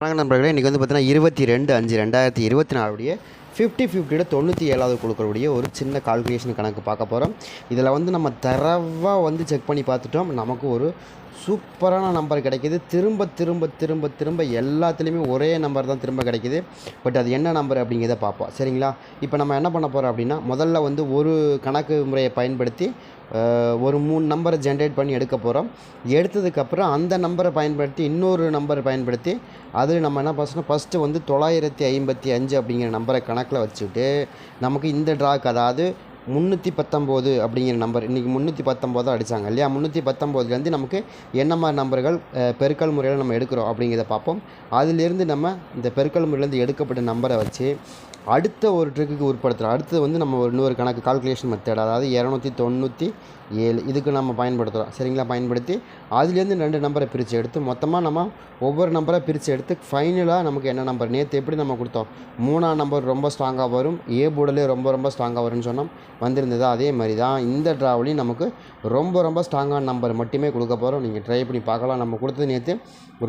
வணக்கம் நண்பர்களே இன்றைக்கி வந்து பார்த்தீங்கன்னா இருபத்தி ரெண்டு அஞ்சு ரெண்டாயிரத்தி இருபத்தி நாலுடைய ஃபிஃப்டி ஃபிஃப்டியோட தொண்ணூற்றி ஏழாவது குழுக்களுடைய ஒரு சின்ன கால்குலேஷன் கணக்கு பார்க்க போகிறோம் இதில் வந்து நம்ம தரவாக வந்து செக் பண்ணி பார்த்துட்டோம். நமக்கு ஒரு சூப்பரான நம்பர் கிடைக்கிது. திரும்ப திரும்ப திரும்ப திரும்ப எல்லாத்துலேயுமே ஒரே நம்பர் தான் திரும்ப கிடைக்கிது. பட் அது என்ன நம்பர் அப்படிங்கிறத பார்ப்போம். சரிங்களா? இப்போ நம்ம என்ன பண்ண போகிறோம் அப்படின்னா முதல்ல வந்து ஒரு கணக்கு முறையை பயன்படுத்தி ஒரு மூணு நம்பரை ஜென்ரேட் பண்ணி எடுக்க போகிறோம் எடுத்ததுக்கப்புறம் அந்த நம்பரை பயன்படுத்தி இன்னொரு நம்பரை பயன்படுத்தி அது நம்ம என்ன பண்ணணும் ஃபஸ்ட்டு வந்து தொள்ளாயிரத்தி ஐம்பத்தி அஞ்சு அப்படிங்கிற நம்பரை கணக்கில் வச்சுக்கிட்டு நமக்கு இந்த ட்ராக் அதாவது முந்நூற்றி பத்தொம்போது அப்படிங்கிற நம்பர் இன்றைக்கி முந்நூற்றி பத்தொம்போது அடித்தாங்க இல்லையா? முந்நூற்றி பத்தொம்போதுலேருந்து நமக்கு என்ன மாதிரி நம்பர்கள் பெருக்கல் முறையில் நம்ம எடுக்கிறோம் அப்படிங்கிறத பார்ப்போம். அதிலேருந்து நம்ம இந்த பெருக்கல் முறையிலேருந்து எடுக்கப்பட்ட நம்பரை வச்சு அடுத்த ஒரு ட்ரிக்குக்கு உட்படுத்துகிறோம் அடுத்தது வந்து நம்ம ஒரு இன்னொரு கணக்கு கால்குலேஷன் மெத்தட் அதாவது இரநூத்தி தொண்ணூற்றி ஏழு. இதுக்கு நம்ம பயன்படுத்துகிறோம் சரிங்களா? பயன்படுத்தி அதுலேருந்து ரெண்டு நம்பரை பிரித்து எடுத்து மொத்தமாக நம்ம ஒவ்வொரு நம்பரை பிரித்து எடுத்து ஃபைனலாக நமக்கு என்ன நம்பர் நேற்று எப்படி நம்ம கொடுத்தோம்? மூணாம் நம்பர் ரொம்ப ஸ்ட்ராங்காக வரும். ஏ போர்டிலே ரொம்ப ரொம்ப ஸ்ட்ராங்காக வரும்னு சொன்னோம். வந்திருந்தது அதே மாதிரி தான் இந்த ட்ராவலையும் நமக்கு ரொம்ப ரொம்ப ஸ்ட்ராங்கான நம்பர் மட்டுமே கொடுக்க போகிறோம் நீங்கள் ட்ரை பண்ணி பார்க்கலாம். நம்ம கொடுத்தது நேற்று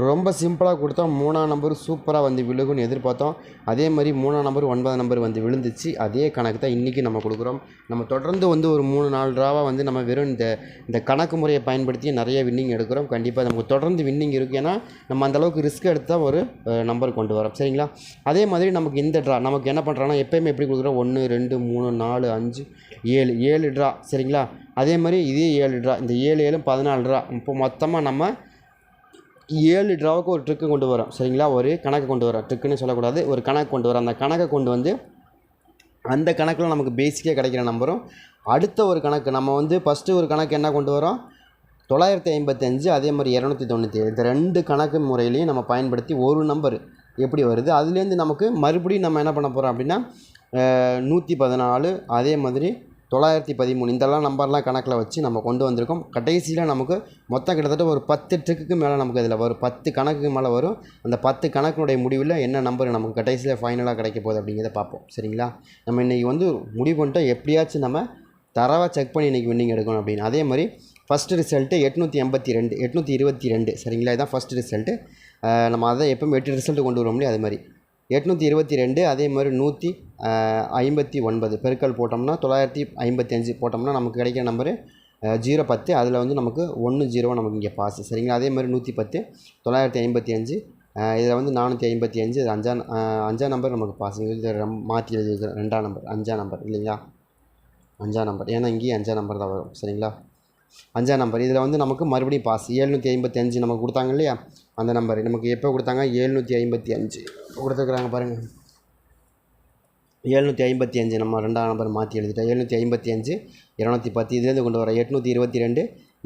ரொம்ப சிம்பிளாக கொடுத்தோம். மூணாம் நம்பர் சூப்பராக வந்து விழுகுன்னு எதிர்பார்த்தோம். அதே மாதிரி மூணாம் நம்பர் ஐம்பது நம்பர் வந்து விழுந்துச்சு. அதே கணக்கு தான் இன்றைக்கி நம்ம கொடுக்குறோம். நம்ம தொடர்ந்து வந்து ஒரு மூணு நாலு ட்ராவாக வந்து நம்ம வெறும் இந்த இந்த கணக்கு முறையை பயன்படுத்தி நிறைய வின்னிங் எடுக்கிறோம். கண்டிப்பாக நமக்கு தொடர்ந்து வின்னிங் இருக்குது ஏன்னா நம்ம அந்தளவுக்கு ரிஸ்க் எடுத்து தான் ஒரு நம்பர் கொண்டு வரோம். சரிங்களா? அதே மாதிரி நமக்கு இந்த ட்ரா நமக்கு என்ன பண்ணுறோன்னா எப்பயுமே எப்படி கொடுக்குறோம்? ஒன்று ரெண்டு மூணு நாலு அஞ்சு ஏழு ஏழு ட்ரா சரிங்களா? அதே மாதிரி இதே ஏழு ட்ரா இந்த ஏழு ஏழு பதினாலு ட்ரா இப்போ மொத்தமாக நம்ம ஏழு ட்ராவுக்கு ஒரு ட்ரிக்கு கொண்டு வரோம். சரிங்களா? ஒரு கணக்கு கொண்டு வரோம். ட்ரிக்குன்னு சொல்லக்கூடாது. ஒரு கணக்கு கொண்டு வரோம். அந்த கணக்கை கொண்டு வந்து அந்த கணக்கில் நமக்கு பேசிக்காக கிடைக்கிற நம்பரும் அடுத்த ஒரு கணக்கு நம்ம வந்து ஃபஸ்ட்டு ஒரு கணக்கு என்ன கொண்டு வரோம்? தொள்ளாயிரத்தி ஐம்பத்தஞ்சு அதே மாதிரி இரநூத்தி தொண்ணூற்றி ஏழு. இந்த ரெண்டு கணக்கு முறையிலையும் நம்ம பயன்படுத்தி ஒரு நம்பர் எப்படி வருது? அதுலேருந்து நமக்கு மறுபடியும் நம்ம என்ன பண்ண போகிறோம் அப்படின்னா நூற்றி பதினாலு அதே மாதிரி தொள்ளாயிரத்தி பதிமூணு இதெல்லாம் நம்பர்லாம் கணக்கில் வச்சு நம்ம கொண்டு வந்திருக்கோம். கடைசியில் நமக்கு மொத்தம் கிட்டத்தட்ட ஒரு பத்து ட்ரிக்குக்கு மேலே நமக்கு இதில் வரும். பத்து கணக்குக்கு மேலே வரும். அந்த பத்து கணக்கினுடைய முடிவில் என்ன நம்பர் நமக்கு கடைசியில் ஃபைனலாக கிடைக்க போகுது அப்படிங்கிறத பார்ப்போம். சரிங்களா? நம்ம இன்றைக்கி வந்து முடிவு பண்ணிட்டோம் எப்படியாச்சும் நம்ம தரவாக செக் பண்ணி இன்றைக்கி வின்னிங் எடுக்கணும் அப்படின்னு. அதே மாதிரி ஃபஸ்ட்டு ரிசல்ட்டு எட்நூற்றி எண்பத்தி ரெண்டு எட்நூற்றி இருபத்தி ரெண்டு. சரிங்களா? இதுதான் ஃபஸ்ட் ரிசல்ட்டு நம்ம அதை எப்பவும் எட்டு ரிசல்ட்டு கொண்டு வரோம் இல்லையா? அது மாதிரி. எட்நூற்றி இருபத்தி ரெண்டு அதே மாதிரி நூற்றி ஐம்பத்தி ஒன்பது பெருக்கல் போட்டோம்னா தொள்ளாயிரத்தி ஐம்பத்தி அஞ்சு போட்டோம்னா நமக்கு கிடைக்கிற நம்பரு ஜீரோ பத்து. அதில் வந்து நமக்கு ஒன்று ஜீரோ நமக்கு இங்கே பாஸ் சரிங்களா? அதே மாதிரி நூற்றி பத்து தொள்ளாயிரத்தி ஐம்பத்தி அஞ்சு இதில் வந்து நானூற்றி ஐம்பத்தி அஞ்சு இது அஞ்சா அஞ்சாம் நம்பர் நமக்கு பாஸ் இது ரெம்- மாற்றி எழுதியிருக்கிறேன் ரெண்டாம் நம்பர் அஞ்சாம் நம்பர் இல்லைங்களா? அஞ்சாம் நம்பர் ஏன்னா இங்கேயும் அஞ்சாம் நம்பர் தான் வரும். சரிங்களா? அஞ்சாம் நம்பர். இதில் வந்து நமக்கு மறுபடியும் பாஸ் ஏழ்நூற்றி ஐம்பத்தி அஞ்சு நமக்கு கொடுத்தாங்க இல்லையா? அந்த நம்பர் நமக்கு எப்போ கொடுத்தாங்க? ஏழ்நூற்றி ஐம்பத்தி அஞ்சு. கொடுத்துருக்குறாங்க பாருங்கள் ஏழ்நூற்றி ஐம்பத்தி அஞ்சு நம்ம ரெண்டாம் நம்பர் மாற்றி எழுதிட்டோம். ஏழ்நூற்றி ஐம்பத்தி அஞ்சு இரநூத்தி பத்து. இதுலேருந்து கொண்டு வரோம் எட்நூற்றி இருபத்தி ரெண்டு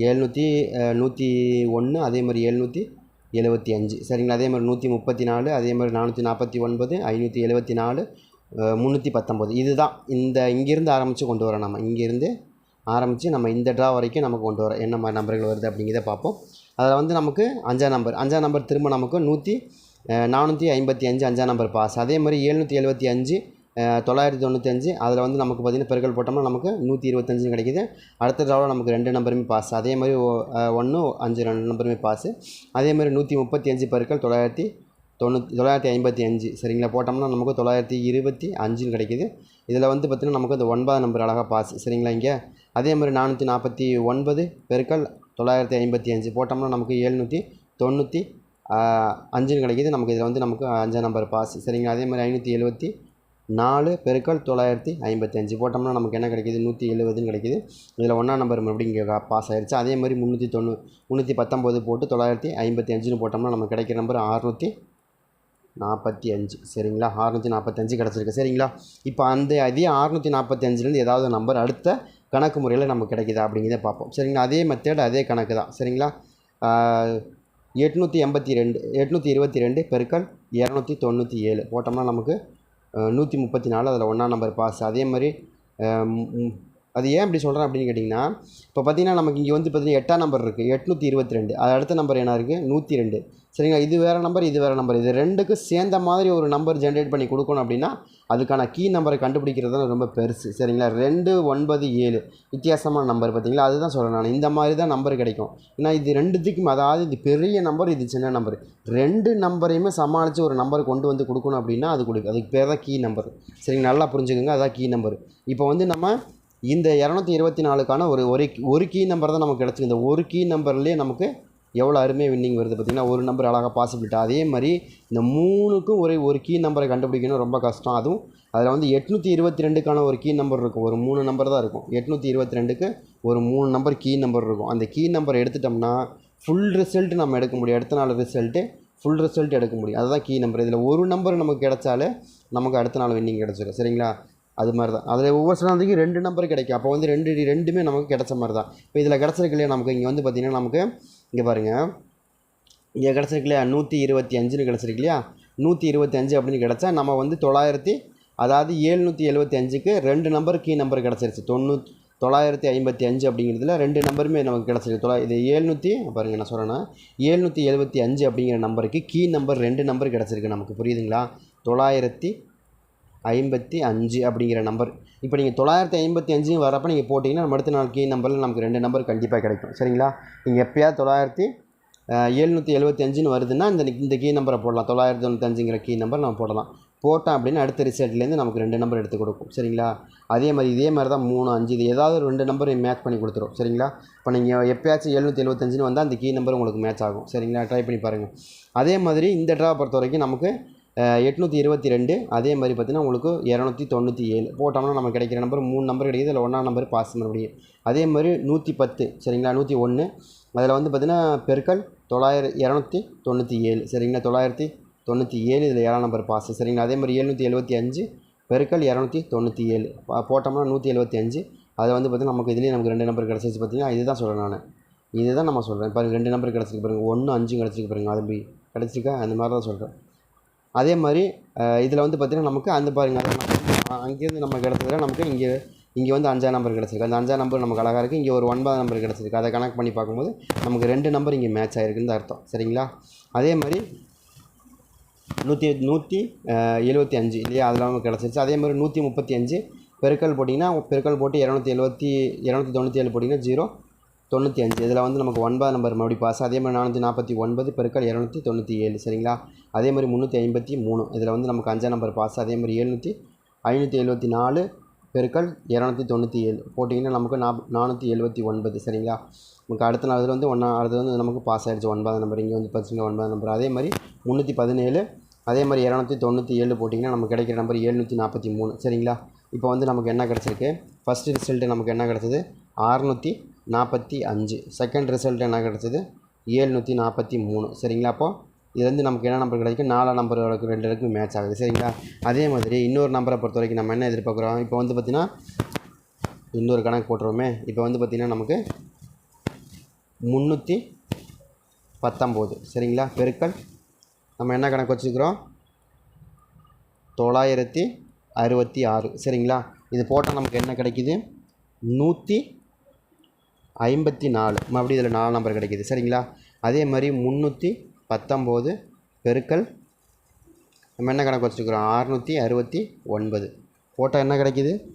ஏழ்நூற்றி நூற்றி ஒன்று அதே மாதிரி எழுநூற்றி எழுபத்தி அஞ்சு. சரிங்களா? அதே மாதிரி நூற்றி முப்பத்தி நாலு அதே மாதிரி நானூற்றி நாற்பத்தி ஒன்பது ஐநூற்றி எழுபத்தி நாலு முந்நூற்றி பத்தொம்போது இதுதான். இந்த இங்கேருந்து ஆரம்பித்து கொண்டு வரோம் நம்ம. இங்கேருந்து ஆரம்பித்து நம்ம இந்த ட்ரா வரைக்கும் நமக்கு கொண்டு வர என்ன மாதிரி நம்பர்கள் வருது அப்படிங்கிறத பார்ப்போம். அதில் வந்து நமக்கு அஞ்சாம் நம்பர் அஞ்சாம் நம்பர் திரும்ப நமக்கு நூற்றி நானூற்றி ஐம்பத்தி அஞ்சு அஞ்சாம் நம்பர் பாஸ் அதே மாதிரி எழுநூற்றி எழுபத்தி அஞ்சு தொள்ளாயிரத்தி தொள்ளாயிரத்தி தொண்ணூத்தஞ்சு அதில் வந்து நமக்கு பார்த்திங்கன்னா பெருக்கல் போட்டோம்னா நமக்கு நூற்றி இருபத்தஞ்சு கிடைக்குது. அடுத்த ட்ராவில் நமக்கு ரெண்டு நம்பருமே பாஸ் அதே மாதிரி ஒன்று அஞ்சு ரெண்டு நம்பருமே பாஸு அதே மாதிரி நூற்றி முப்பத்தி அஞ்சு பெருக்கள் தொள்ளாயிரத்தி தொண்ணூற்றி தொள்ளாயிரத்தி ஐம்பத்தி அஞ்சு. சரிங்களா? போட்டோம்னா நமக்கு தொள்ளாயிரத்தி இருபத்தி அஞ்சுன்னு கிடைக்கிது. இதில் வந்து பார்த்திங்கன்னா நமக்கு அந்த ஒன்பதாம் நம்பர் அழகாக பாஸ் சரிங்களா இங்கே? அதே மாதிரி நானூற்றி நாற்பத்தி ஒன்பது பெருக்கல் தொள்ளாயிரத்தி ஐம்பத்தி அஞ்சு போட்டோம்னா நமக்கு எழுநூற்றி தொண்ணூற்றி அஞ்சுன்னு கிடைக்கிது. நமக்கு இதில் வந்து நமக்கு அஞ்சாம் நம்பர் பாஸ் சரிங்களா? அதே மாதிரி ஐநூற்றி எழுபத்தி நாலு பெருக்கள் தொள்ளாயிரத்தி ஐம்பத்தி அஞ்சு போட்டோம்னா நமக்கு என்ன கிடைக்குது? நூற்றி எழுபதுன்னு கிடைக்குது. இதில் ஒன்றாம் நம்பர் மறுபடியும் இங்கே பாஸ் ஆயிடுச்சு அதே மாதிரி முந்நூற்றி தொண்ணூ முந்நூற்றி பத்தொம்போது போட்டு தொள்ளாயிரத்தி ஐம்பத்தி அஞ்சுன்னு போட்டோம்னா நமக்கு கிடைக்கிற நம்பர் அறுநூற்றி நாற்பத்தி அஞ்சு. சரிங்களா? அறுநூற்றி நாற்பத்தஞ்சு கிடச்சிருக்கு. சரிங்களா? இப்போ அந்த அதே அறுநூற்றி நாற்பத்தஞ்சிலேருந்து ஏதாவது நம்பர் அடுத்த கணக்கு முறையில் நமக்கு கிடைக்குதா அப்படிங்கிறத பார்ப்போம். சரிங்களா? அதே மெத்தேடு அதே கணக்கு தான். சரிங்களா? எட்நூற்றி எண்பத்தி ரெண்டு எட்நூற்றி இருபத்தி ரெண்டு பெருக்கள் இரநூத்தி தொண்ணூற்றி ஏழு. போட்டோம்னா நமக்கு நூற்றி முப்பத்தி நாலு அதில் ஒன்றாம் நம்பர் பாஸ் அதே மாதிரி அது ஏன் இப்படி சொல்கிறேன் அப்படின்னு கேட்டிங்கன்னா இப்போ பார்த்தீங்கன்னா நமக்கு இங்கே வந்து பார்த்தீங்கன்னா எட்டாம் நம்பர் இருக்குது எட்நூற்றி இருபத்தி ரெண்டு அது அடுத்த நம்பர் என்ன இருக்குது நூற்றி ரெண்டு சரிங்களா? இது வேறு நம்பர் இது வேறு நம்பர் இது ரெண்டுக்கும் சேர்ந்த மாதிரி ஒரு நம்பர் ஜென்ரேட் பண்ணி கொடுக்கணும் அப்படின்னா அதுக்கான கீ நம்பரை கண்டுபிடிக்கிறது தான் ரொம்ப பெருசு. சரிங்களா? ரெண்டு ஒன்பது ஏழு. வித்தியாசமான நம்பர் பார்த்தீங்களா அதுதான் சொல்கிறேன் நான். இந்த மாதிரி தான் நம்பர் கிடைக்கும். ஏன்னா இது ரெண்டுத்துக்கும் அதாவது இது பெரிய நம்பர் இது சின்ன நம்பர் ரெண்டு நம்பரையுமே சமாளித்து ஒரு நம்பர் கொண்டு வந்து கொடுக்கணும் அப்படின்னா அது கொடுக்கு அதுக்கு பேர் தான் கீ நம்பர் சரிங்க? நல்லா புரிஞ்சுக்கோங்க. அதான் கீ நம்பர் இப்போ வந்து நம்ம இந்த இரநூத்தி இருபத்தி நாலுக்கான ஒரு ஒரு ஒரு கீ நம்பர் தான் நமக்கு கிடச்சிருக்கு. இந்த ஒரு கீ நம்பர்லேயே நமக்கு எவ்வளோ அருமையாக வின்னிங் வருது பார்த்திங்கன்னா ஒரு நம்பர் அழகாக பாசிபிலிட்டி அதே மாதிரி இந்த மூணுக்கும் ஒரே ஒரு கீ நம்பரை கண்டுபிடிக்கணும் ரொம்ப கஷ்டம். அதுவும் அதில் வந்து எட்நூற்றி இருபத்தி ரெண்டுக்கான ஒரு கீ நம்பர் இருக்கும். ஒரு மூணு நம்பர் தான் இருக்கும். எட்நூற்றி இருபத்தி ரெண்டுக்கு ஒரு மூணு நம்பர் கீ நம்பர் இருக்கும். அந்த கீ நம்பர் எடுத்துட்டோம்னா ஃபுல் ரிசல்ட் நம்ம எடுக்க முடியும். அடுத்த நாள் ரிசல்ட்டு ஃபுல் ரிசல்ட் எடுக்க முடியும். அதுதான் கீ நம்பர் இதில் ஒரு நம்பர் நமக்கு கிடைச்சாலே நமக்கு அடுத்த நாள் வின்னிங் கிடச்சிடும் சரிங்களா? அது மாதிரி தான் அதில் ஒவ்வொரு சிலந்துக்கு ரெண்டு நம்பர் கிடைக்கும். அப்போ வந்து ரெண்டு ரெண்டுமே நமக்கு கிடைச்ச மாதிரி தான் இப்போ இதில் கிடச்சிருக்கு இல்லையா நமக்கு? இங்கே வந்து பார்த்திங்கன்னா நமக்கு இங்கே பாருங்கள் இங்கே கிடச்சிருக்கு இல்லையா நூற்றி இருபத்தி அஞ்சுன்னு கிடச்சிருக்கு இல்லையா நூற்றி இருபத்தி அஞ்சு அப்படின்னு கிடச்சா நம்ம வந்து தொள்ளாயிரத்தி அதாவது ஏழ்நூற்றி எழுபத்தி அஞ்சுக்கு ரெண்டு நம்பர் கீ நம்பர் கிடச்சிருச்சு. தொண்ணூத் தொள்ளாயிரத்தி ஐம்பத்தி அஞ்சு அப்படிங்கிறதுல ரெண்டு நம்பருமே நமக்கு கிடச்சிருக்கு. தொள்ளா இது ஏழ்நூற்றி பாருங்கள் நான் சொல்கிறேன்னா ஏழ்நூற்றி எழுபத்தி அஞ்சு அப்படிங்கிற நம்பருக்கு கீ நம்பர் ரெண்டு நம்பர் கிடச்சிருக்கு நமக்கு. புரியுதுங்களா? தொள்ளாயிரத்தி ஐம்பத்தி அஞ்சு அப்படிங்கிற நம்பர் இப்போ நீங்கள் தொள்ளாயிரத்தி ஐம்பத்தி அஞ்சு வரப்போ நீங்கள் போட்டிங்கன்னா நம்ம அடுத்த நாள் கீ நம்பரில் நமக்கு ரெண்டு நம்பர் கண்டிப்பாக கிடைக்கும். சரிங்களா? நீங்கள் எப்போயாவது தொள்ளாயிரத்தி எழுநூற்றி எழுபத்தி அஞ்சுன்னு வருதுன்னா இந்த இந்த கீ நம்பரை போடலாம். தொள்ளாயிரத்தி தொண்ணூத்தஞ்சுங்கிற கீ நம்பர் நம்ம போடலாம். போட்டோம் அப்படின்னா அடுத்த ரிசல்ட்லேருந்து நமக்கு ரெண்டு நம்பர் எடுத்து கொடுக்கும். சரிங்களா? அதே மாதிரி இதே மாதிரி தான் மூணு அஞ்சு இது ஏதாவது ஒரு ரெண்டு நம்பர் மேட்ச் பண்ணி கொடுத்துரும். சரிங்களா? இப்போ நீங்கள் எப்போயாச்சும் எழுநூற்றி எழுபத்தஞ்சுன்னு வந்தால் அந்த கீ நம்பர் உங்களுக்கு மேட்ச் ஆகும். சரிங்களா? ட்ரை பண்ணி பாருங்கள் அதே மாதிரி இந்த ட்ரா பொறுத்த வரைக்கும் நமக்கு எட்நூற்றி இருபத்தி ரெண்டு அதே மாதிரி பார்த்தீங்கன்னா உங்களுக்கு இரநூத்தி தொண்ணூற்றி ஏழு. போட்டோம்னா நமக்கு கிடைக்கிற நம்பர் மூணு நம்பர் கிடைக்குது அதில் ஒன்றாம் நம்பர் பாஸ் மறுபடியும். அதே மாதிரி நூற்றி பத்து சரிங்களா? நூற்றி ஒன்று அதில் வந்து பார்த்திங்கன்னா பெருக்கல் தொள்ளாயிரம் இரநூத்தி தொண்ணூற்றி ஏழு சரிங்களா? தொள்ளாயிரத்தி தொண்ணூற்றி ஏழு இதில் ஏழாம் நம்பர் பாஸ் சரிங்களா? அதே மாதிரி எழுநூற்றி எழுபத்தி அஞ்சு பெருக்கல் இரநூத்தி தொண்ணூற்றி ஏழு போட்டோம்னா நூற்றி எழுபத்தி அஞ்சு. அதில் வந்து பார்த்திங்கன்னா நமக்கு இதுலேயே நமக்கு ரெண்டு நம்பர் கிடச்சிச்சு பார்த்தீங்கன்னா இதுதான் சொல்கிறேன் நான். இதுதான் நம்ம சொல்கிறேன் பாருங்கள் ரெண்டு நம்பர் கிடச்சிருக்கு பாருங்கள் ஒன்று அஞ்சு கிடச்சிருக்கு பாருங்கள் அது கிடச்சிருக்கா? அந்த மாதிரி தான் சொல்கிறேன் அதே மாதிரி இதில் வந்து பார்த்திங்கன்னா நமக்கு அந்த பாருங்கள் அங்கேருந்து நம்ம கிடச்சதுல நமக்கு இங்கே இங்கே வந்து அஞ்சாம் நம்பர் கிடச்சிருக்கு. அந்த அஞ்சாம் நம்பர் நமக்கு அழகாக இருக்குது இங்கே ஒரு ஒன்பதாம் நம்பர் கிடச்சிருக்கு. அதை கனெக்ட் பண்ணி பார்க்கும்போது நமக்கு ரெண்டு நம்பர் இங்கே மேட்ச் ஆகிருக்குன்னு அர்த்தம். சரிங்களா? அதே மாதிரி நூற்றி நூற்றி எழுபத்தி அஞ்சு இல்லையா? அதில் நமக்கு கிடச்சிருச்சு. அதே மாதிரி நூற்றி முப்பத்தி அஞ்சு பெருக்கல் போட்டிங்கன்னா பெருக்கல் போட்டு இரநூத்தி எழுபத்தி இரநூத்தி தொண்ணூற்றி ஏழு போட்டிங்கன்னா ஜீரோ. தொண்ணூற்றி அஞ்சு. இதில் வந்து நமக்கு ஒன்பது நம்பர் மறுபடியும் பாஸ் அதே மாதிரி நானூற்றி நாற்பத்தி ஒன்பது பெருக்கள் இரநூத்தி தொண்ணூற்றி ஏழு. சரிங்களா? அதே மாதிரி முந்நூற்றி ஐம்பத்தி மூணு. இதில் வந்து நமக்கு அஞ்சாம் நம்பர் பாஸ் அதே மாதிரி எழுநூற்றி ஐநூற்றி எழுபத்தி நாலு பெருக்கள் இரநூத்தி தொண்ணூற்றி ஏழு. போட்டிங்கன்னா நமக்கு நா நானூற்றி எழுபத்தி ஒன்பது. சரிங்களா? நமக்கு அடுத்த நாள் இதில் வந்து ஒன்றா அடுத்தது வந்து நமக்கு பாஸ் ஆகிடுச்சு ஒன்பதாம் நம்பர் இங்கே வந்து பார்த்தீங்கன்னா ஒன்பதாம் நம்பர் அதே மாதிரி முந்நூற்றி பதினேழு அதே மாதிரி இரநூத்தி தொண்ணூற்றி ஏழு போட்டிங்கன்னா நமக்கு கிடைக்கிற நம்பர் எழுநூற்றி நாற்பத்தி மூணு. சரிங்களா? இப்போ வந்து நமக்கு என்ன கிடச்சிருக்கு? ஃபஸ்ட்டு ரிசல்ட்டு நமக்கு என்ன கிடச்சிது? அறுநூற்றி நாற்பத்தி அஞ்சு. செகண்ட் ரிசல்ட் என்ன கிடச்சிது? ஏழ்நூற்றி நாற்பத்தி மூணு. சரிங்களா அப்போது இது வந்து நமக்கு என்ன நம்பர் கிடைக்கும் நாலாம் நம்பர் வரைக்கும் ரெண்டு வரைக்கும் மேட்ச் ஆகுது. சரிங்களா? அதே மாதிரி இன்னொரு நம்பரை பொறுத்த வரைக்கும் நம்ம என்ன எதிர்பார்க்குறோம்? இப்போ வந்து பார்த்திங்கன்னா இன்னொரு கணக்கு போட்டுருவோமே. இப்போ வந்து பார்த்திங்கன்னா நமக்கு முந்நூற்றி பத்தொம்போது. சரிங்களா? பெருக்கல். நம்ம என்ன கணக்கு வச்சுக்கிறோம் தொள்ளாயிரத்தி அறுபத்தி ஆறு. சரிங்களா? இது போட்டால் நமக்கு என்ன கிடைக்குது? நூற்றி ஐம்பத்தி நாலு. மறுபடியும் இதில் நாலு நம்பர் கிடைக்கிது. சரிங்களா? அதே மாதிரி முந்நூற்றி பத்தொம்போது பெருக்கல் நம்ம என்ன கணக்கு வச்சுருக்குறோம்? அறுநூற்றி அறுபத்தி ஒன்பது. போட்டால் என்ன கிடைக்கிது?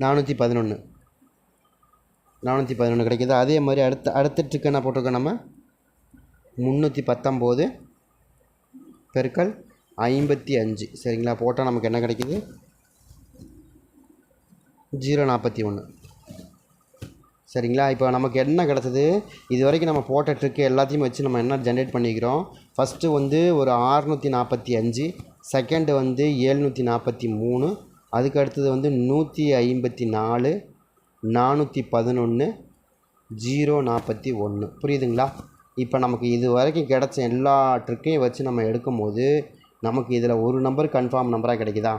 நானூற்றி பதினொன்று நானூற்றி பதினொன்று கிடைக்கிது. அதே மாதிரி அடுத்த அடுத்த என்ன போட்டிருக்கோம் நம்ம? முந்நூற்றி பத்தொம்போது பெருக்கல் ஐம்பத்தி அஞ்சு. சரிங்களா? போட்டால் நமக்கு என்ன கிடைக்கிது? ஜீரோ நாற்பத்தி ஒன்று. சரிங்களா? இப்போ நமக்கு என்ன கிடச்சது? இது வரைக்கும் நம்ம போட்ட ட்ரிக்கு எல்லாத்தையும் வச்சு நம்ம என்ன ஜென்ரேட் பண்ணிக்கிறோம்? ஃபஸ்ட்டு வந்து ஒரு ஆறுநூற்றி நாற்பத்தி அஞ்சு செகண்டு வந்து ஏழ்நூற்றி நாற்பத்தி மூணு அதுக்கு அடுத்தது வந்து நூற்றி ஐம்பத்தி நாலு நானூற்றி பதினொன்று ஜீரோ நாற்பத்தி ஒன்று புரியுதுங்களா? இப்போ நமக்கு இது வரைக்கும் கிடச்ச எல்லா ட்ரிக்கையும் வச்சு நம்ம எடுக்கும்போது நமக்கு இதில் ஒரு நம்பர் கன்ஃபார்ம் நம்பராக கிடைக்குதா?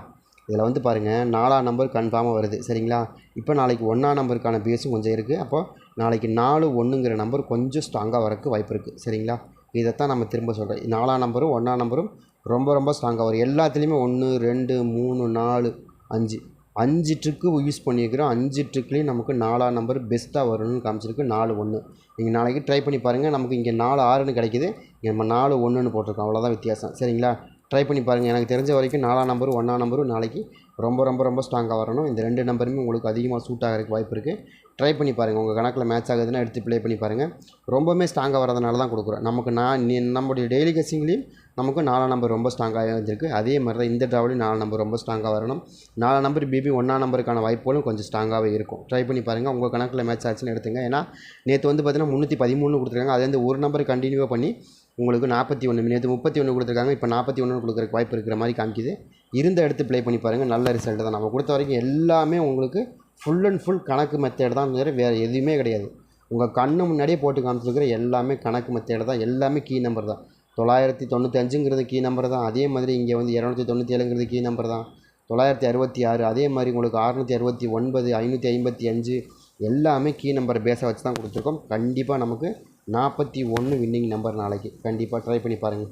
இதில் வந்து பாருங்கள் நாலாம் நம்பர் கன்ஃபார்மாக வருது. சரிங்களா? இப்போ நாளைக்கு ஒன்றாம் நம்பருக்கான பேஸும் கொஞ்சம் இருக்குது அப்போது நாளைக்கு நாலு ஒன்றுங்கிற நம்பர் கொஞ்சம் ஸ்ட்ராங்காக வரக்கு வாய்ப்பு இருக்குது சரிங்களா? இதைத்தான் நம்ம திரும்ப சொல்கிறேன் நாலாம் நம்பரும் ஒன்றாம் நம்பரும் ரொம்ப ரொம்ப ஸ்ட்ராங்காக வரும். எல்லாத்துலேயுமே ஒன்று ரெண்டு மூணு நாலு அஞ்சு. அஞ்சு ட்ரிக்கு யூஸ் பண்ணியிருக்கிறோம். அஞ்சு ட்ரிக்லேயும் நமக்கு நாலாம் நம்பர் பெஸ்ட்டாக வரணும்னு காமிச்சிருக்கு. நாலு ஒன்று நீங்கள் நாளைக்கு ட்ரை பண்ணி பாருங்கள் நமக்கு இங்கே நாலு ஆறுன்னு கிடைக்குது. இங்கே நம்ம நாலு ஒன்றுன்னு போட்டிருக்கோம். அவ்வளோதான் வித்தியாசம். சரிங்களா? ட்ரை பண்ணி பாருங்கள் எனக்கு தெரிஞ்ச வரைக்கும் நாலாம் நம்பரும் ஒன்றாம் நம்பரும் நாளைக்கு ரொம்ப ரொம்ப ரொம்ப ஸ்ட்ராங்காக வரணும். இந்த ரெண்டு நம்பருமே உங்களுக்கு அதிகமாக சூட் ஆகிறதுக்கு வாய்ப்பு இருக்குது ட்ரை பண்ணி பாருங்கள் உங்கள் கணக்கில் மேட்ச் ஆகுதுன்னா எடுத்து ப்ளே பண்ணி பாருங்கள் ரொம்பவுமே ஸ்ட்ராங்காக வரதுனால தான் கொடுக்குறோம். நமக்கு நான் நீ நம்முடைய டெய்லி கசிங்லேயும் நமக்கு நாலாம் நம்பர் ரொம்ப ஸ்ட்ராங்காக இருந்திருக்கு. அதே மாதிரி தான் இந்த ட்ராவலையும் நாலு நம்பர் ரொம்ப ஸ்ட்ராங்காக வரணும். நாலு நம்பர் பிபி ஒன்றாம் நம்பருக்கான வாய்ப்புகளும் கொஞ்சம் ஸ்ட்ராங்காகவே இருக்கும். ட்ரை பண்ணி பாருங்கள் உங்கள் கணக்கில் மேட்ச் ஆச்சுன்னு எடுத்துங்க. ஏன்னா நேற்று வந்து பார்த்தீங்கன்னா முந்நூற்றி பதிமூணு கொடுத்துருக்காங்க. அதுலேருந்து ஒரு நம்பர் கண்டினியூவாக பண்ணி உங்களுக்கு நாற்பத்தி ஒன்று நேற்று முப்பத்தி ஒன்று கொடுத்துருக்காங்க. இப்போ நாற்பத்தி ஒன்று கொடுக்குறக்கு வாய்ப்பு இருக்கிற மாதிரி காமிக்குது. இருந்த எடுத்து ப்ளே பண்ணி பாருங்கள் நல்ல ரிசல்ட் தான். நம்ம கொடுத்த வரைக்கும் எல்லாமே உங்களுக்கு ஃபுல் அண்ட் ஃபுல் கணக்கு மெத்தேடு தான் தவிர வேறு எதுவுமே கிடையாது. உங்கள் கண்ணு முன்னாடியே போட்டு காமிச்சிருக்கிற எல்லாமே கணக்கு மெத்தேடு தான். எல்லாமே கீ நம்பர் தான். தொள்ளாயிரத்தி தொண்ணூத்தஞ்சுங்கிறது கீ நம்பர் தான். அதே மாதிரி இங்கே வந்து இரநூத்தி தொண்ணூற்றி ஏழுங்கிறது கீ நம்பர் தான். தொள்ளாயிரத்தி அறுபத்தி ஆறு அதே மாதிரி உங்களுக்கு அறுநூற்றி அறுபத்தி ஒன்பது ஐநூற்றி ஐம்பத்தி அஞ்சு எல்லாமே கீ நம்பர் பேஸை வச்சு தான் கொடுத்துருக்கோம். கண்டிப்பாக நமக்கு நாற்பத்தி ஒன்று வின்னிங் நம்பர் நாளைக்கு. கண்டிப்பாக ட்ரை பண்ணி பாருங்கள்